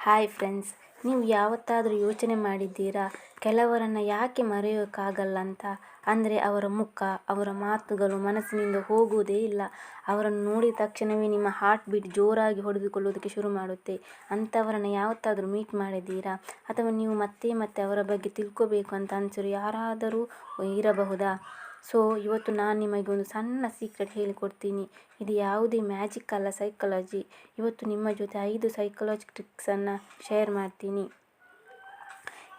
Hi friends ನೀವು ಯಾವತ್ತಾದರೂ ಯೋಚನೆ ಮಾಡಿದ್ದೀರಾ? ಕೆಲವರನ್ನು ಯಾಕೆ ಮರೆಯೋಕ್ಕಾಗಲ್ಲ ಅಂತ ಅಂದರೆ ಅವರ ಮುಖ, ಅವರ ಮಾತುಗಳು ಮನಸ್ಸಿನಿಂದ ಹೋಗುವುದೇ ಇಲ್ಲ. ಅವರನ್ನು ನೋಡಿದ ತಕ್ಷಣವೇ ನಿಮ್ಮ ಹಾರ್ಟ್ ಬೀಟ್ ಜೋರಾಗಿ ಹೊಡೆದುಕೊಳ್ಳೋದಕ್ಕೆ ಶುರು ಮಾಡುತ್ತೆ. ಅಂಥವರನ್ನು ಯಾವತ್ತಾದರೂ ಮೀಟ್ ಮಾಡಿದ್ದೀರಾ? ಅಥವಾ ನೀವು ಮತ್ತೆ ಮತ್ತೆ ಅವರ ಬಗ್ಗೆ ತಿಳ್ಕೋಬೇಕು ಅಂತ ಅನಿಸಿರೋ ಯಾರಾದರೂ ಇರಬಹುದಾ? ಸೊ ಇವತ್ತು ನಾನು ನಿಮಗೆ ಒಂದು ಸಣ್ಣ ಸೀಕ್ರೆಟ್ ಹೇಳಿಕೊಡ್ತೀನಿ. ಇದು ಯಾವುದೇ ಮ್ಯಾಜಿಕ್ ಅಲ್ಲ ಸೈಕಾಲಜಿ ಇವತ್ತು ನಿಮ್ಮ ಜೊತೆ ಐದು ಸೈಕಾಲಜಿ ಟ್ರಿಕ್ಸನ್ನು ಶೇರ್ ಮಾಡ್ತೀನಿ.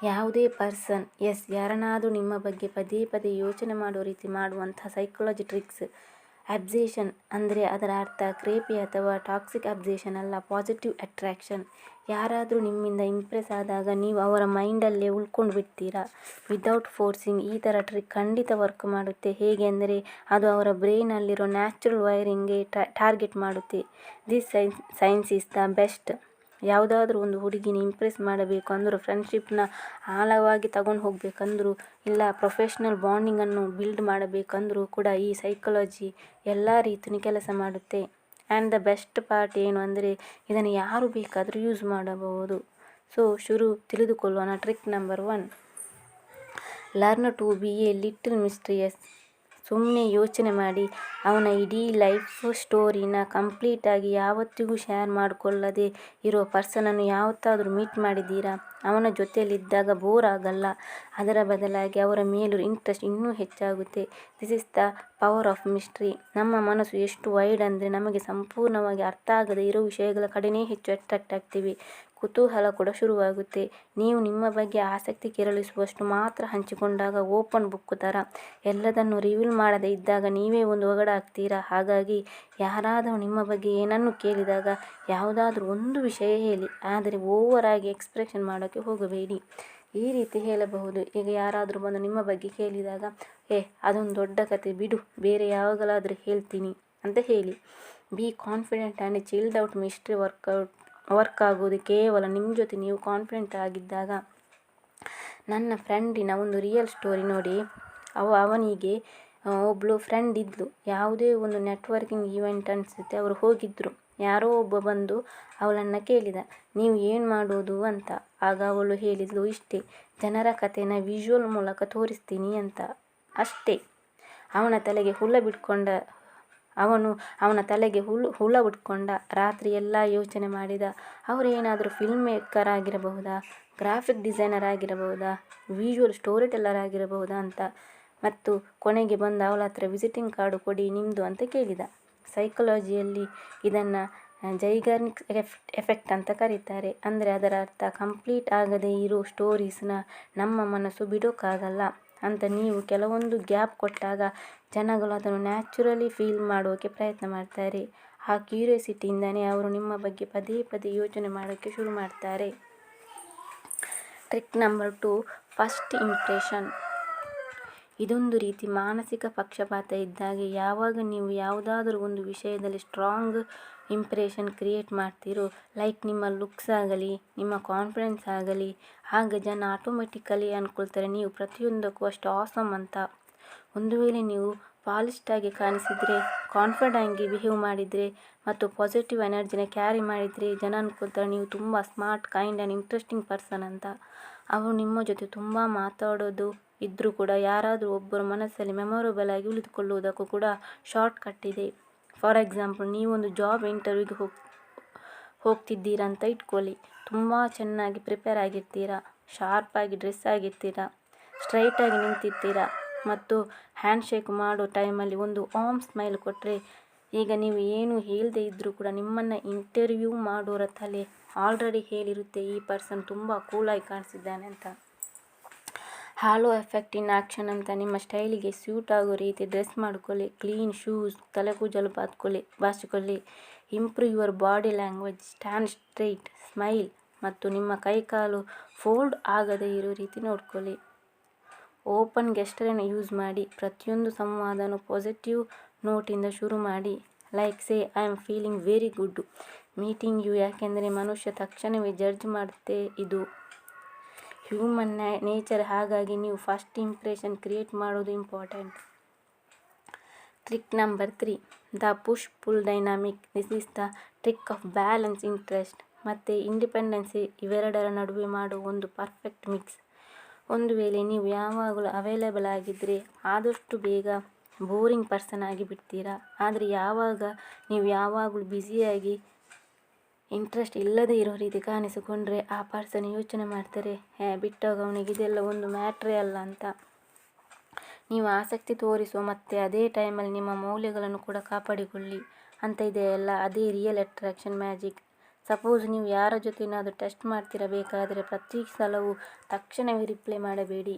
ಯಾವುದೇ ಪರ್ಸನ್ ಎಸ್ ಯಾರನ್ನಾದರೂ ನಿಮ್ಮ ಬಗ್ಗೆ ಪದೇ ಪದೇ ಯೋಚನೆ ಮಾಡೋ ರೀತಿ ಮಾಡುವಂಥ ಸೈಕಾಲಜಿ ಟ್ರಿಕ್ಸ್ ಅಬ್ಸೇಷನ್ ಅಂದರೆ ಅದರ ಅರ್ಥ ಕ್ರೇಪಿ ಅಥವಾ ಟಾಕ್ಸಿಕ್ ಅಬ್ಸೇಷನ್ ಅಲ್ಲ, ಪಾಸಿಟಿವ್ ಅಟ್ರ್ಯಾಕ್ಷನ್ ಯಾರಾದರೂ ನಿಮ್ಮಿಂದ ಇಂಪ್ರೆಸ್ ಆದಾಗ ನೀವು ಅವರ ಮೈಂಡಲ್ಲೇ ಉಳ್ಕೊಂಡು ಬಿಡ್ತೀರಾ? ವಿದೌಟ್ ಫೋರ್ಸಿಂಗ್ ಈ ಥರ ಟ್ರಿಕ್ ಖಂಡಿತ ವರ್ಕ್ ಮಾಡುತ್ತೆ. ಹೇಗೆ ಅಂದರೆ ಅದು ಅವರ ಬ್ರೈನಲ್ಲಿರೋ ನ್ಯಾಚುರಲ್ ವೈರಿಂಗ್ಗೆ ಟಾರ್ಗೆಟ್ ಮಾಡುತ್ತೆ. This science science is the best. ಯಾವುದಾದ್ರೂ ಒಂದು ಹುಡುಗಿನ ಇಂಪ್ರೆಸ್ ಮಾಡಬೇಕು ಅಂದರೂ ಫ್ರೆಂಡ್ಶಿಪ್ನ ಆಳವಾಗಿ ತಗೊಂಡು ಹೋಗಬೇಕಂದ್ರೂ, ಇಲ್ಲ ಪ್ರೊಫೆಷ್ನಲ್ ಬಾಂಡಿಂಗನ್ನು ಬಿಲ್ಡ್ ಮಾಡಬೇಕಂದ್ರೂ ಕೂಡ ಈ ಸೈಕಾಲಜಿ ಎಲ್ಲ ರೀತಿಯೂ ಕೆಲಸ ಮಾಡುತ್ತೆ. ಆ್ಯಂಡ್ ದ ಬೆಸ್ಟ್ ಪಾರ್ಟ್ ಏನು ಅಂದರೆ ಇದನ್ನು ಯಾರು ಬೇಕಾದರೂ ಯೂಸ್ ಮಾಡಬಹುದು. ಸೊ ಶುರು ತಿಳಿದುಕೊಳ್ಳೋಣ trick number one learn to be a little mysterious ಸುಮ್ಮನೆ ಯೋಚನೆ ಮಾಡಿ. ಅವನ ಇಡೀ ಲೈಫ್ ಸ್ಟೋರಿನ ಕಂಪ್ಲೀಟಾಗಿ ಯಾವತ್ತಿಗೂ ಶೇರ್ ಮಾಡಿಕೊಳ್ಳದೆ ಇರೋ ಪರ್ಸನನ್ನು ಯಾವತ್ತಾದರೂ ಮೀಟ್ ಮಾಡಿದ್ದೀರಾ? ಅವನ ಜೊತೆಯಲ್ಲಿದ್ದಾಗ ಬೋರ್ ಆಗಲ್ಲ. ಅದರ ಬದಲಾಗಿ ಅವರ ಮೇಲೂ ಇಂಟ್ರೆಸ್ಟ್ ಇನ್ನೂ ಹೆಚ್ಚಾಗುತ್ತೆ. This is the power of mystery ನಮ್ಮ ಮನಸ್ಸು ಎಷ್ಟು ವೈಡ್ ಅಂದರೆ ನಮಗೆ ಸಂಪೂರ್ಣವಾಗಿ ಅರ್ಥ ಆಗದೆ ಇರೋ ವಿಷಯಗಳ ಕಡೆನೇ ಹೆಚ್ಚು ಅಟ್ರಾಕ್ಟ್ ಆಗ್ತೀವಿ. ಕುತೂಹಲ ಕೂಡ ಶುರುವಾಗುತ್ತೆ. ನೀವು ನಿಮ್ಮ ಬಗ್ಗೆ ಆಸಕ್ತಿ ಕೆರಳಿಸುವಷ್ಟು ಮಾತ್ರ ಹಂಚಿಕೊಂಡಾಗ ಓಪನ್ ಬುಕ್ ಥರ ಎಲ್ಲದನ್ನು ರಿವೀಲ್ ಮಾಡದೇ ಇದ್ದಾಗ ನೀವೇ ಒಂದು ಒಗಡಾಗ್ತೀರಾ ಹಾಗಾಗಿ ಯಾರಾದರೂ ನಿಮ್ಮ ಬಗ್ಗೆ ಏನನ್ನು ಕೇಳಿದಾಗ ಯಾವುದಾದ್ರೂ ಒಂದು ವಿಷಯ ಹೇಳಿ. ಆದರೆ ಓವರ್ ಆಗಿ ಎಕ್ಸ್ಪ್ರೆಷನ್ ಮಾಡೋಕ್ಕೆ ಹೋಗಬೇಡಿ. ಈ ರೀತಿ ಹೇಳಬಹುದು. ಈಗ ಯಾರಾದರೂ ಬಂದು ನಿಮ್ಮ ಬಗ್ಗೆ ಕೇಳಿದಾಗ, ಏ, ಅದೊಂದು ದೊಡ್ಡ ಕತೆ. ಬಿಡು. ಬೇರೆ ಯಾವಾಗಲಾದರೂ ಹೇಳ್ತೀನಿ. ಅಂತ ಹೇಳಿ. Be confident and chilled out mystery workout work ಆಗೋದು ಕೇವಲ ನಿಮ್ಮ ಜೊತೆ ನೀವು ಕಾನ್ಫಿಡೆಂಟ್ ಆಗಿದ್ದಾಗ ನನ್ನ ಫ್ರೆಂಡಿನ ಒಂದು ರಿಯಲ್ ಸ್ಟೋರಿ ನೋಡಿ. ಅವ, ಅವನಿಗೆ ಒಬ್ಬಳು ಫ್ರೆಂಡ್ ಇದ್ಲು. ಯಾವುದೇ ಒಂದು ನೆಟ್ವರ್ಕಿಂಗ್ ಈವೆಂಟ್ ಅನಿಸುತ್ತೆ, ಅವರು ಹೋಗಿದ್ದರು ಯಾರೋ ಒಬ್ಬ ಬಂದು ಅವಳನ್ನು ಕೇಳಿದ, ನೀವು ಏನು ಮಾಡೋದು? ಅಂತ. ಆಗ ಅವಳು ಹೇಳಿದ್ಲು, ಇಷ್ಟೇ, ಜನರ ಕಥೆನ ವಿಜುವಲ್ ಮೂಲಕ ತೋರಿಸ್ತೀನಿ ಅಂತ. ಅಷ್ಟೇ. ಅವನ ತಲೆಗೆ ಹುಲ್ಲ ಬಿಟ್ಕೊಂಡ ಅವನು ಅವನ ತಲೆಗೆ ಹುಲ್ಲು ಹುಳ ಉಟ್ಕೊಂಡ ರಾತ್ರಿ ಎಲ್ಲ ಯೋಚನೆ ಮಾಡಿದ. ಅವರೇನಾದರೂ ಫಿಲ್ಮ್ ಮೇಕರ್ ಆಗಿರಬಹುದಾ? ಗ್ರಾಫಿಕ್ ಡಿಸೈನರ್ ಆಗಿರಬಹುದಾ? ವಿಜುವಲ್ ಸ್ಟೋರಿ ಟೆಲ್ಲರ್ ಆಗಿರಬಹುದಾ ಅಂತ. ಮತ್ತು ಕೊನೆಗೆ ಬಂದು ಅವಳ ಹತ್ರ ವಿಸಿಟಿಂಗ್ ಕಾರ್ಡು ಕೊಡಿ ನಿಮ್ಮದು ಅಂತ ಕೇಳಿದ. ಸೈಕಾಲಜಿಯಲ್ಲಿ ಇದನ್ನು ಜೈಗಾರ್ನಿಕ್ ಎಫೆಕ್ಟ್ ಎಫೆಕ್ಟ್ ಅಂತ ಕರೀತಾರೆ. ಅಂದರೆ ಅದರ ಅರ್ಥ ಕಂಪ್ಲೀಟ್ ಆಗದೇ ಇರೋ ಸ್ಟೋರೀಸ್ನ ನಮ್ಮ ಮನಸ್ಸು ಬಿಡೋಕ್ಕಾಗಲ್ಲ ಅಂತ ನೀವು ಕೆಲವೊಂದು ಗ್ಯಾಪ್ ಕೊಟ್ಟಾಗ ಜನಗಳು ಅದನ್ನು ನ್ಯಾಚುರಲಿ ಫೀಲ್ ಮಾಡೋಕ್ಕೆ ಪ್ರಯತ್ನ ಮಾಡ್ತಾರೆ. ಆ ಕ್ಯೂರಿಯಾಸಿಟಿಯಿಂದನೇ ಅವರು ನಿಮ್ಮ ಬಗ್ಗೆ ಪದೇ ಪದೇ ಯೋಚನೆ ಮಾಡೋಕ್ಕೆ ಶುರು ಮಾಡ್ತಾರೆ. Trick number two, first impression. ಇದೊಂದು ರೀತಿ ಮಾನಸಿಕ ಪಕ್ಷಪಾತ ಇದ್ದಾಗೆ ಯಾವಾಗ ನೀವು ಯಾವುದಾದ್ರೂ ಒಂದು ವಿಷಯದಲ್ಲಿ ಸ್ಟ್ರಾಂಗ್ ಇಂಪ್ರೆಷನ್ ಕ್ರಿಯೇಟ್ ಮಾಡ್ತೀರೋ, ಲೈಕ್ ನಿಮ್ಮ ಲುಕ್ಸ್ ಆಗಲಿ, ನಿಮ್ಮ ಕಾನ್ಫಿಡೆನ್ಸ್ ಆಗಲಿ, ಆಗ ಜನ ಆಟೋಮೆಟಿಕಲಿ ಅಂದ್ಕೊಳ್ತಾರೆ ನೀವು ಪ್ರತಿಯೊಂದಕ್ಕೂ ಅಷ್ಟು ಆಸಮ್ ಅಂತ. ಒಂದು ವೇಳೆ ನೀವು ಪಾಲಿಸ್ಟಾಗಿ ಕಾಣಿಸಿದರೆ ಕಾನ್ಫಿಡೆಂಟಾಗಿ ಬಿಹೇವ್ ಮಾಡಿದರೆ ಮತ್ತು ಪಾಸಿಟಿವ್ ಎನರ್ಜಿನ ಕ್ಯಾರಿ ಮಾಡಿದರೆ ಜನ ಅನ್ಕೊಳ್ತಾರೆ ನೀವು ತುಂಬ smart kind and interesting person ಅಂತ. ಅವರು ನಿಮ್ಮ ಜೊತೆ ತುಂಬ ಮಾತಾಡೋದು ಇದ್ದರೂ ಕೂಡ ಯಾರಾದರೂ ಒಬ್ಬರ ಮನಸ್ಸಲ್ಲಿ ಮೆಮೊರೇಬಲ್ ಆಗಿ ಉಳಿದುಕೊಳ್ಳುವುದಕ್ಕೂ ಕೂಡ ಶಾರ್ಟ್ ಕಟ್ ಇದೆ. ಫಾರ್ ಎಕ್ಸಾಂಪಲ್ ನೀವೊಂದು ಜಾಬ್ ಇಂಟರ್ವ್ಯೂಗೆ ಹೋಗಿ, ಹೋಗ್ತಿದ್ದೀರಾ ಅಂತ ಇಟ್ಕೊಳ್ಳಿ. ತುಂಬ ಚೆನ್ನಾಗಿ ಪ್ರಿಪೇರ್ ಆಗಿರ್ತೀರಾ ಶಾರ್ಪಾಗಿ ಡ್ರೆಸ್ ಆಗಿರ್ತೀರಾ ಸ್ಟ್ರೈಟಾಗಿ ನಿಂತಿರ್ತೀರಾ ಮತ್ತು ಹ್ಯಾಂಡ್ ಶೇಕ್ ಮಾಡೋ ಟೈಮಲ್ಲಿ ಒಂದು ಆಮ್ ಸ್ಮೈಲ್ ಕೊಟ್ಟರೆ ಈಗ ನೀವು ಏನು ಹೇಳದೇ ಇದ್ದರೂ ಕೂಡ ನಿಮ್ಮನ್ನು ಇಂಟರ್ವ್ಯೂ ಮಾಡೋರ ತಲೆ ಆಲ್ರೆಡಿ ಹೇಳಿರುತ್ತೆ, ಈ ಪರ್ಸನ್ ತುಂಬ ಕೂಲಾಗಿ ಕಾಣಿಸಿದ್ದಾನೆ ಅಂತ. ಹಾಲೋ ಎಫೆಕ್ಟ್ ಇನ್ ಆ್ಯಕ್ಷನ್ ಅಂತ ನಿಮ್ಮ ಸ್ಟೈಲಿಗೆ ಸ್ಯೂಟ್ ಆಗೋ ರೀತಿ ಡ್ರೆಸ್ ಮಾಡ್ಕೊಳ್ಳಿ ಕ್ಲೀನ್ ಶೂಸ್ ತಲೆ ಕೂಜಲು ಬಾತ್ಕೊಳ್ಳಿ ಬಾಚಿಕೊಳ್ಳಿ improve your body language stand straight smile ಮತ್ತು ನಿಮ್ಮ ಕೈಕಾಲು ಫೋಲ್ಡ್ ಆಗದೇ ಇರೋ ರೀತಿ ನೋಡ್ಕೊಳ್ಳಿ. ಓಪನ್ ಗೆಸ್ಟರನ್ನು ಯೂಸ್ ಮಾಡಿ ಪ್ರತಿಯೊಂದು ಸಂವಾದನೂ ಪಾಸಿಟಿವ್ ನೋಟಿಂದ ಶುರು ಮಾಡಿ. Like say I am feeling very good meeting you ಯಾಕೆಂದರೆ ಮನುಷ್ಯ ತಕ್ಷಣವೇ ಜಡ್ಜ್ ಮಾಡುತ್ತೆ ಇದು. ಹ್ಯೂಮನ್ ನೇಚರ್ ಹಾಗಾಗಿ ನೀವು ಫಸ್ಟ್ ಇಂಪ್ರೆಷನ್ ಕ್ರಿಯೇಟ್ ಮಾಡೋದು important trick number three the push pull dynamic this is the trick of balance interest ಮತ್ತು ಇಂಡಿಪೆಂಡೆನ್ಸಿ ಇವೆರಡರ ನಡುವೆ ಮಾಡುವ ಒಂದು ಪರ್ಫೆಕ್ಟ್ ಮಿಕ್ಸ್ ಒಂದು ವೇಳೆ ನೀವು ಯಾವಾಗಲೂ ಅವೈಲೇಬಲ್ ಆಗಿದ್ದರೆ ಆದಷ್ಟು ಬೇಗ ಬೋರಿಂಗ್ ಪರ್ಸನ್ ಆಗಿ ಬಿಡ್ತೀರಾ ಆದರೆ ಯಾವಾಗ ನೀವು ಯಾವಾಗಲೂ ಬ್ಯುಸಿಯಾಗಿ ಇಂಟ್ರೆಸ್ಟ್ ಇಲ್ಲದೇ ಇರೋ ರೀತಿ ಕಾಣಿಸಿಕೊಂಡ್ರೆ ಆ ಪರ್ಸನ್ ಯೋಚನೆ ಮಾಡ್ತಾರೆ, ಹೇ, ಬಿಟ್ಟಾಗ ಅವನಿಗೆ ಇದೆಲ್ಲ ಒಂದು ಮ್ಯಾಟ್ರೇ ಅಲ್ಲ ಅಂತ. ನೀವು ಆಸಕ್ತಿ ತೋರಿಸುವ ಮತ್ತು ಅದೇ ಟೈಮಲ್ಲಿ ನಿಮ್ಮ ಮೌಲ್ಯಗಳನ್ನು ಕೂಡ ಕಾಪಾಡಿಕೊಳ್ಳಿ. ಅಂತ ಇದೆಯಲ್ಲ, ಅದೇ ರಿಯಲ್ ಅಟ್ರಾಕ್ಷನ್ ಮ್ಯಾಜಿಕ್ ಸಪೋಸ್ ನೀವು ಯಾರ ಜೊತೆನಾದರೂ ಟೆಸ್ಟ್ ಮಾಡ್ತಿರಬೇಕಾದರೆ ಪ್ರತಿ ಸಲವೂ ತಕ್ಷಣವೇ ರಿಪ್ಲೈ ಮಾಡಬೇಡಿ.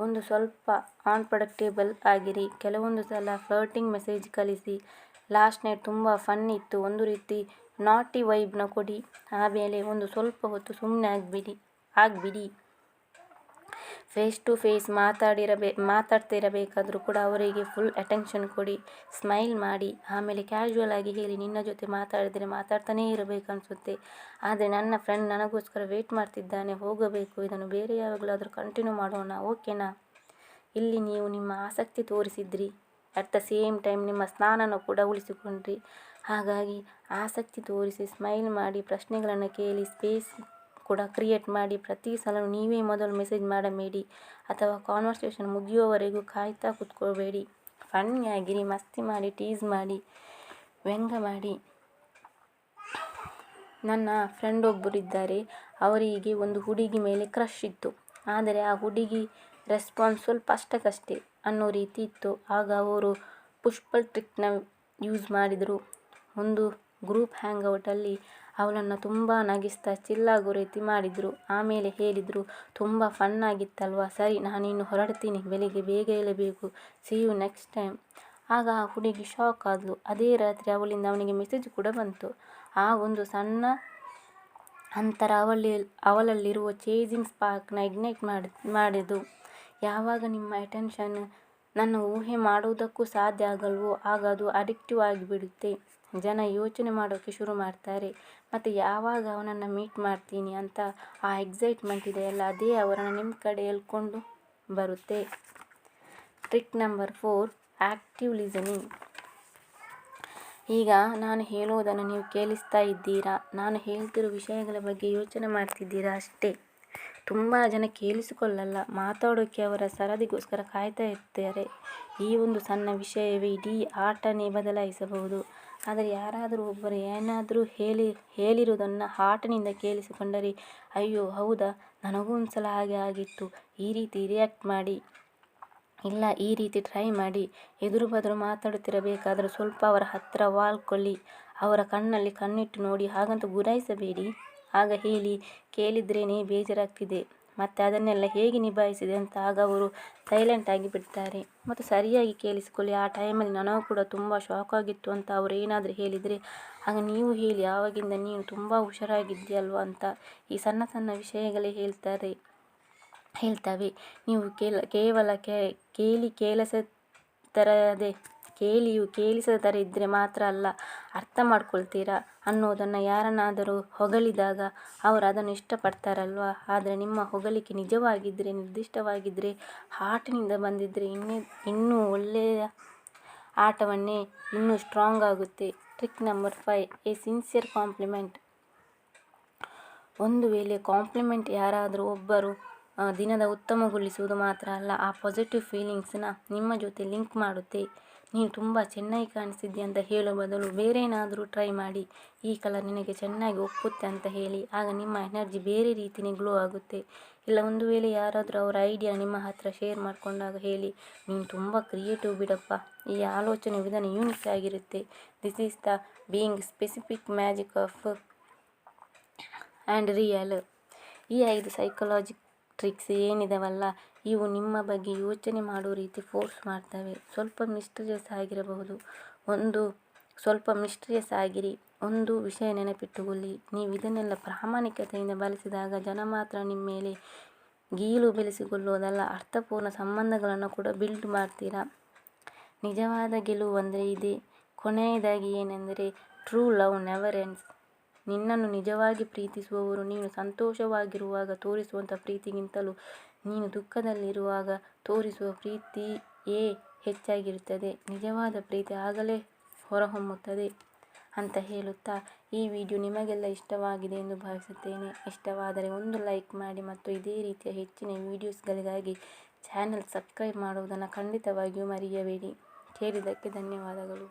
ಒಂದು ಸ್ವಲ್ಪ ಅನ್ಪ್ರಡಕ್ಟೇಬಲ್ ಆಗಿರಿ. ಕೆಲವೊಂದು ಸಲ ಫ್ಲರ್ಟಿಂಗ್ ಮೆಸೇಜ್ ಕಳಿಸಿ. ಲಾಸ್ಟ್ ನೈಟ್ ತುಂಬ ಫನ್ ಇತ್ತು. ಒಂದು ರೀತಿ ನಾಟಿ ವೈಬ್ನ ಕೊಡಿ. ಆಮೇಲೆ ಒಂದು ಸ್ವಲ್ಪ ಹೊತ್ತು ಸುಮ್ಮನೆ ಆಗಿಬಿಡಿ. ಆಗಿಬಿಡಿ. ಫೇಸ್ ಟು ಫೇಸ್ ಮಾತಾಡಿರಬೇ, ಮಾತಾಡ್ತಿರಬೇಕಾದರೂ ಕೂಡ ಅವರಿಗೆ ಫುಲ್ ಅಟೆನ್ಷನ್ ಕೊಡಿ ಸ್ಮೈಲ್ ಮಾಡಿ, ಆಮೇಲೆ ಕ್ಯಾಶುವಲ್ ಆಗಿ ಹೇಳಿ, ನಿನ್ನ ಜೊತೆ ಮಾತಾಡಿದರೆ ಮಾತಾಡ್ತಾನೇ ಇರಬೇಕು ಅನಿಸುತ್ತೆ ಆದರೆ ನನ್ನ ಫ್ರೆಂಡ್ ನನಗೋಸ್ಕರ ವೆಯ್ಟ್ ಮಾಡ್ತಿದ್ದಾನೆ, ಹೋಗಬೇಕು, ಇದನ್ನು ಬೇರೆ ಯಾವಾಗಲಾದರೂ ಕಂಟಿನ್ಯೂ ಮಾಡೋಣ ಓಕೆನಾ ಇಲ್ಲಿ ನೀವು ನಿಮ್ಮ ಆಸಕ್ತಿ ತೋರಿಸಿದ್ರಿ. ಅಟ್ ದ ಸೇಮ್ ಟೈಮ್ ನಿಮ್ಮ ಸ್ನಾನನ ಕೂಡ ಉಳಿಸಿಕೊಂಡ್ರಿ. ಹಾಗಾಗಿ ಆಸಕ್ತಿ ತೋರಿಸಿ ಸ್ಮೈಲ್ ಮಾಡಿ ಪ್ರಶ್ನೆಗಳನ್ನು ಕೇಳಿ ಸ್ಪೇಸ್ ಕೂಡ ಕ್ರಿಯೇಟ್ ಮಾಡಿ ಪ್ರತಿ ಸಲ ನೀವೇ ಮೊದಲು ಮೆಸೇಜ್ ಮಾಡಬೇಡಿ ಅಥವಾ ಕಾನ್ವರ್ಸೇಷನ್ ಮುಗಿಯುವವರೆಗೂ ಕಾಯ್ತಾ ಕೂತ್ಕೋಬೇಡಿ. ಫನ್ನಿಯಾಗಿರಿ ಮಸ್ತಿ ಮಾಡಿ ಟೀಸ್ ಮಾಡಿ ವ್ಯಂಗ್ಯ ಮಾಡಿ. ನನ್ನ ಫ್ರೆಂಡ್ ಒಬ್ಬರಿದ್ದಾರೆ ಅವರಿಗೆ ಒಂದು ಹುಡುಗಿ ಮೇಲೆ ಕ್ರಶ್ ಇತ್ತು. ಆದರೆ ಆ ಹುಡುಗಿ ರೆಸ್ಪಾನ್ಸ್ ಸ್ವಲ್ಪ ಅಷ್ಟಕ್ಕಷ್ಟೇ ಅನ್ನೋ ರೀತಿ ಇತ್ತು. ಆಗ ಅವರು ಪುಷ್ಪಲ್ ಟ್ರಿಕ್ನ ಯೂಸ್ ಮಾಡಿದರು. ಒಂದು ಗ್ರೂಪ್ ಹ್ಯಾಂಗ್ಔಟಲ್ಲಿ ಅವಳನ್ನು ತುಂಬ ನಗಿಸ್ತಾ ಚಿಲ್ಲಾಗೋ ರೀತಿ ಮಾಡಿದರು. ಆಮೇಲೆ ಹೇಳಿದರು, ತುಂಬ ಫನ್ ಆಗಿತ್ತಲ್ವಾ? ಸರಿ ನಾನಿನ್ನು ಹೊರಡ್ತೀನಿ. ಬೆಳಿಗ್ಗೆ ಬೇಗ ಏಳಬೇಕು ಸಿ ಯು ನೆಕ್ಸ್ಟ್ ಟೈಮ್ ಆಗ ಆ ಹುಡುಗಿ ಶಾಕ್ ಆದಳು ಅದೇ ರಾತ್ರಿ ಅವಳಿಂದ ಅವನಿಗೆ ಮೆಸೇಜ್ ಕೂಡ ಬಂತು. ಆ ಒಂದು ಸಣ್ಣ ಅಂತರ ಅವಳಿ, ಅವಳಲ್ಲಿರುವ ಚೇಜಿಂಗ್ ಸ್ಪಾರ್ಕ್ನ ಇಗ್ನೈಟ್ ಮಾಡಿ, ಮಾಡಿದ್ದು. ಯಾವಾಗ ನಿಮ್ಮ ಅಟೆನ್ಷನ್ ನನ್ನ ಊಹೆ ಮಾಡುವುದಕ್ಕೂ ಸಾಧ್ಯ ಆಗಲ್ವೋ? ಆಗ ಅದು ಅಡಿಕ್ಟಿವ್ ಆಗಿಬಿಡುತ್ತೆ. ಜನ ಯೋಚನೆ ಮಾಡೋಕ್ಕೆ ಶುರು ಮಾಡ್ತಾರೆ. ಮತ್ತು ಯಾವಾಗ ಅವನನ್ನು ಮೀಟ್ ಮಾಡ್ತೀನಿ ಅಂತ ಆ ಎಕ್ಸೈಟ್ಮೆಂಟ್ ಇದೆಯಲ್ಲ ಅದೇ ಅವರನ್ನು ನಿಮ್ಮ ಕಡೆ ಎಳ್ಕೊಂಡು ಬರುತ್ತೆ. Trick number four active listening ಈಗ ನಾನು ಹೇಳುವುದನ್ನು ನೀವು ಕೇಳಿಸ್ತಾ ಇದ್ದೀರಾ? ನಾನು ಹೇಳ್ತಿರೋ ವಿಷಯಗಳ ಬಗ್ಗೆ ಯೋಚನೆ ಮಾಡ್ತಿದ್ದೀರಾ? ಅಷ್ಟೇ. ತುಂಬ ಜನ ಕೇಳಿಸಿಕೊಳ್ಳಲ್ಲ ಮಾತಾಡೋಕ್ಕೆ ಅವರ ಸರದಿಗೋಸ್ಕರ ಕಾಯ್ತಾ ಇರ್ತಾರೆ. ಈ ಒಂದು ಸಣ್ಣ ವಿಷಯವೇ ಇಡೀ ಆಟನೇ ಬದಲಾಯಿಸಬಹುದು. ಆದರೆ ಯಾರಾದರೂ ಒಬ್ಬರು ಏನಾದರೂ ಹೇಳಿ, ಹೇಳಿರುವುದನ್ನು ಹಾಟನಿಂದ ಕೇಳಿಸಿಕೊಂಡರೆ, ಅಯ್ಯೋ, ಹೌದಾ? ನನಗೂ ಒಂದು ಸಲ ಹಾಗೆ ಆಗಿತ್ತು. ಈ ರೀತಿ ರಿಯಾಕ್ಟ್ ಮಾಡಿ. ಇಲ್ಲ, ಈ ರೀತಿ ಟ್ರೈ ಮಾಡಿ. ಎದುರು ಬದುರು ಮಾತಾಡುತ್ತಿರಬೇಕಾದರೆ ಸ್ವಲ್ಪ ಅವರ ಹತ್ತಿರ ವಾಲ್ಕೊಳ್ಳಿ ಅವರ ಕಣ್ಣಲ್ಲಿ ಕಣ್ಣಿಟ್ಟು ನೋಡಿ. ಹಾಗಂತ ಗುರಾಯಿಸಬೇಡಿ. ಆಗ ಹೇಳಿ ಕೇಳಿದ್ರೇ ಬೇಜಾರಾಗ್ತಿದೆ. ಮತ್ತು ಅದನ್ನೆಲ್ಲ ಹೇಗೆ ನಿಭಾಯಿಸಿದೆ ಅಂತ ಆಗ ಅವರು ಸೈಲೆಂಟ್ ಆಗಿ ಬಿಡ್ತಾರೆ. ಮತ್ತು ಸರಿಯಾಗಿ ಕೇಳಿಸಿಕೊಳ್ಳಿ, ಆ ಟೈಮಲ್ಲಿ ನನಗೂ ಕೂಡ ತುಂಬ ಶಾಕ್ ಆಗಿತ್ತು ಅಂತ ಅವರು ಏನಾದರೂ ಹೇಳಿದರೆ, ಆಗ ನೀವು ಹೇಳಿ, ಆವಾಗಿಂದ ನೀನು ತುಂಬ ಹುಷಾರಾಗಿದ್ದೀಯಲ್ವ ಅಂತ ಈ ಸಣ್ಣ ಸಣ್ಣ ವಿಷಯಗಳೇ ಹೇಳ್ತಾರೆ, ಹೇಳ್ತವೆ. ನೀವು ಕೇಳ, ಕೇವಲ ಕೇಳಿ ಕೇಳಿಸ ತರದೇ ಕೇಳಿಯೂ ಥರ ಇದ್ದರೆ ಮಾತ್ರ ಅಲ್ಲ, ಅರ್ಥ ಮಾಡ್ಕೊಳ್ತೀರಾ? ಅನ್ನೋದನ್ನು ಯಾರನ್ನಾದರೂ ಹೊಗಳಿದಾಗ ಅವರು ಅದನ್ನು ಇಷ್ಟಪಡ್ತಾರಲ್ವ? ಆದರೆ ನಿಮ್ಮ ಹೊಗಳಿಕೆ ನಿಜವಾಗಿದ್ದರೆ ನಿರ್ದಿಷ್ಟವಾಗಿದ್ದರೆ ಹಾರ್ಟಿನಿಂದ ಬಂದಿದ್ದರೆ ಇನ್ನೇ, ಇನ್ನೂ ಒಳ್ಳೆಯ ಆಟವನ್ನೇ ಇನ್ನೂ ಸ್ಟ್ರಾಂಗ್ ಆಗುತ್ತೆ. Trick number five, a sincere compliment. ಒಂದು ವೇಳೆ ಕಾಂಪ್ಲಿಮೆಂಟ್ ಯಾರಾದರೂ ಒಬ್ಬರು ದಿನದ ಉತ್ತಮಗೊಳಿಸುವುದು ಮಾತ್ರ ಅಲ್ಲ, ಆ ಪಾಸಿಟಿವ್ ಫೀಲಿಂಗ್ಸನ್ನ ನಿಮ್ಮ ಜೊತೆ ಲಿಂಕ್ ಮಾಡುತ್ತೆ. ನೀನು ತುಂಬ ಚೆನ್ನಾಗಿ ಕಾಣಿಸಿದ್ದೀಯ ಅಂತ ಹೇಳೋ ಬದಲು ಬೇರೆ ಏನಾದರೂ ಟ್ರೈ ಮಾಡಿ. ಈ ಕಲರ್ ನಿನಗೆ ಚೆನ್ನಾಗಿ ಒಪ್ಪುತ್ತೆ ಅಂತ ಹೇಳಿ. ಆಗ ನಿಮ್ಮ ಎನರ್ಜಿ ಬೇರೆ ರೀತಿಯೇ ಗ್ಲೋ ಆಗುತ್ತೆ. ಇಲ್ಲ, ಒಂದು ವೇಳೆ ಯಾರಾದರೂ ಅವರ ಐಡಿಯಾ ನಿಮ್ಮ ಹತ್ರ ಶೇರ್ ಮಾಡಿಕೊಂಡಾಗ ಹೇಳಿ. ನೀನು ತುಂಬ ಕ್ರಿಯೇಟಿವ್ ಬಿಡಪ್ಪ. ಈ ಆಲೋಚನೆ ವಿಧಾನ ಯೂನಿಕ್ ಆಗಿರುತ್ತೆ. This is the being specific magic of and real ಈ ಐದು ಸೈಕಲಾಜಿ ಟ್ರಿಕ್ಸ್ ಏನಿದಾವಲ್ಲ ಇವು ನಿಮ್ಮ ಬಗ್ಗೆ ಯೋಚನೆ ಮಾಡೋ ರೀತಿ ಫೋರ್ಸ್ ಮಾಡ್ತವೆ. ಸ್ವಲ್ಪ ಮಿಸ್ಟ್ರಿಯಸ್ ಆಗಿರಬಹುದು. ಒಂದು, ಸ್ವಲ್ಪ ಮಿಸ್ಟೀರಿಯಸ್ ಆಗಿರಿ. ಒಂದು ವಿಷಯ ನೆನಪಿಟ್ಟುಕೊಳ್ಳಿ. ನೀವು ಇದನ್ನೆಲ್ಲ ಪ್ರಾಮಾಣಿಕತೆಯಿಂದ ಬಳಸಿದಾಗ ಜನ ಮಾತ್ರ ನಿಮ್ಮ ಮೇಲೆ ಗೀಲು ಬೆಳೆಸಿಕೊಳ್ಳುವುದಲ್ಲ ಅರ್ಥಪೂರ್ಣ ಸಂಬಂಧಗಳನ್ನು ಕೂಡ ಬಿಲ್ಡ್ ಮಾಡ್ತೀರಾ? ನಿಜವಾದ ಗೆಲುವು ಅಂದರೆ ಇದೆ. ಕೊನೆಯದಾಗಿ ಏನೆಂದರೆ ಟ್ರೂ ಲವ್ ನೆವರ್ ಎಂಡ್ಸ್ ನಿನ್ನನ್ನು ನಿಜವಾಗಿ ಪ್ರೀತಿಸುವವರು ನೀನು ಸಂತೋಷವಾಗಿರುವಾಗ ತೋರಿಸುವಂಥ ಪ್ರೀತಿಗಿಂತಲೂ ನೀನು ದುಃಖದಲ್ಲಿರುವಾಗ ತೋರಿಸುವ ಪ್ರೀತಿಯೇ ಹೆಚ್ಚಾಗಿರುತ್ತದೆ. ನಿಜವಾದ ಪ್ರೀತಿ ಆಗಲೇ ಹೊರಹೊಮ್ಮುತ್ತದೆ ಅಂತ ಹೇಳುತ್ತಾ ಈ ವಿಡಿಯೋ ನಿಮಗೆಲ್ಲ ಇಷ್ಟವಾಗಿದೆ ಎಂದು ಭಾವಿಸುತ್ತೇನೆ. ಇಷ್ಟವಾದರೆ ಒಂದು ಲೈಕ್ ಮಾಡಿ ಮತ್ತು ಇದೇ ರೀತಿಯ ಹೆಚ್ಚಿನ ವೀಡಿಯೋಸ್ಗಳಿಗಾಗಿ ಚಾನಲ್ ಸಬ್ಸ್ಕ್ರೈಬ್ ಮಾಡುವುದನ್ನು ಖಂಡಿತವಾಗಿಯೂ ಮರೆಯಬೇಡಿ. ಕೇಳಿದ್ದಕ್ಕೆ ಧನ್ಯವಾದಗಳು.